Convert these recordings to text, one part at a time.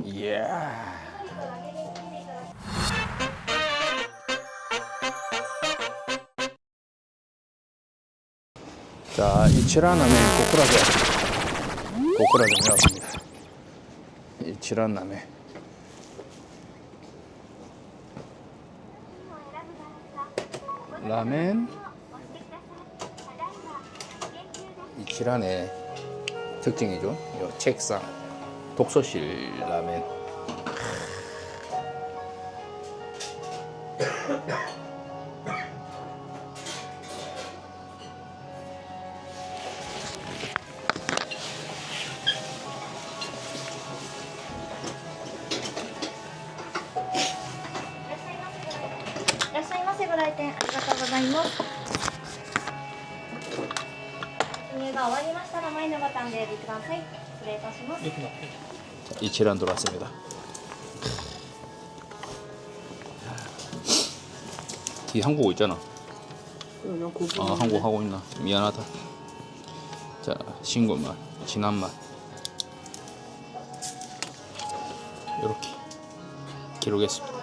이야. 자, 이치라남의 고쿠라제. 고쿠라제 나왔습니다. 이치라남의. 라멘. 이치란의 특징이죠. 요 책상. 독서실 라멘.いらっしゃいませご来店ありがとうございます記入が終わりましたら前のボタンでお呼びください失礼いたします 이치란 들어왔습니다. 뒤 한국어 있잖아. 아 한국 하고 있나? 미안하다. 자 신고 맛, 진한 맛. 이렇게 기록했습니다.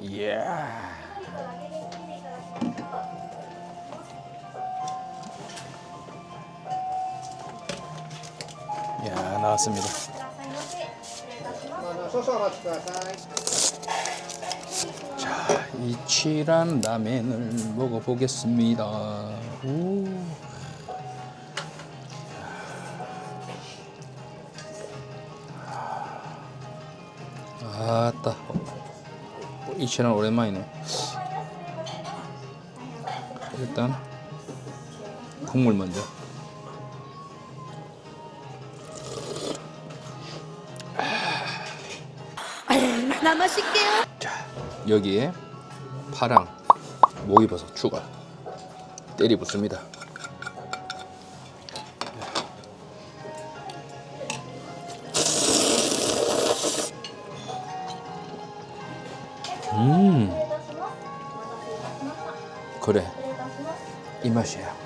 이야. 야 나왔습니다. 자, 이 칠한 라멘을 먹어보겠습니다. 오. 아따. 이치란 오랜만이네. 일단 국물 먼저. 자, 여기에 파랑, 목이버섯 추가. 때리 붙습니다. 그래. 이 맛이야.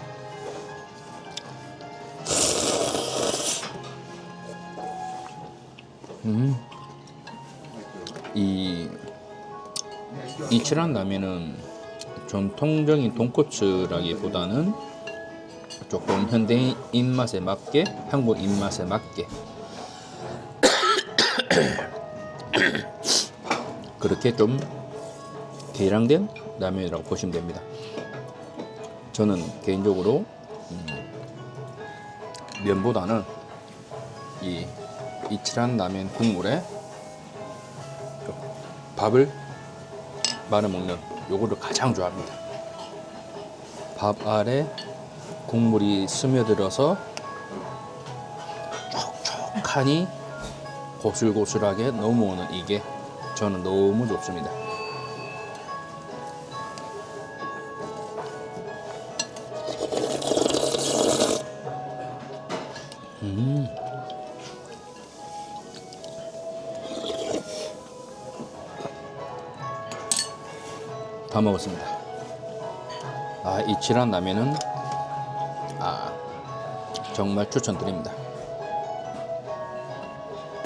음이 이치란 라면은 전통적인 돈코츠라기보다는 조금 현대인 입맛에 맞게 한국 입맛에 맞게. 그렇게 좀 개량된 라면이라고 보시면 됩니다. 저는 개인적으로 음, 면보다는 이 이치란 라면 국물에 밥을 말아 먹는 요거를 가장 좋아합니다. 밥 아래 국물이 스며들어서 촉촉하니 고슬고슬하게 넘어오는 이게 저는 너무 좋습니다. 음. 다 먹었습니다. 아, 이 칠한 라면은 아, 정말 추천드립니다.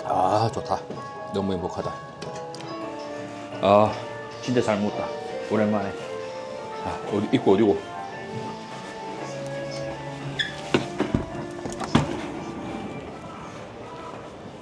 아, 좋다. 너무 행복하다. 아, 진짜 잘 먹었다. 오랜만에. 아, 어디, 입고 어디고?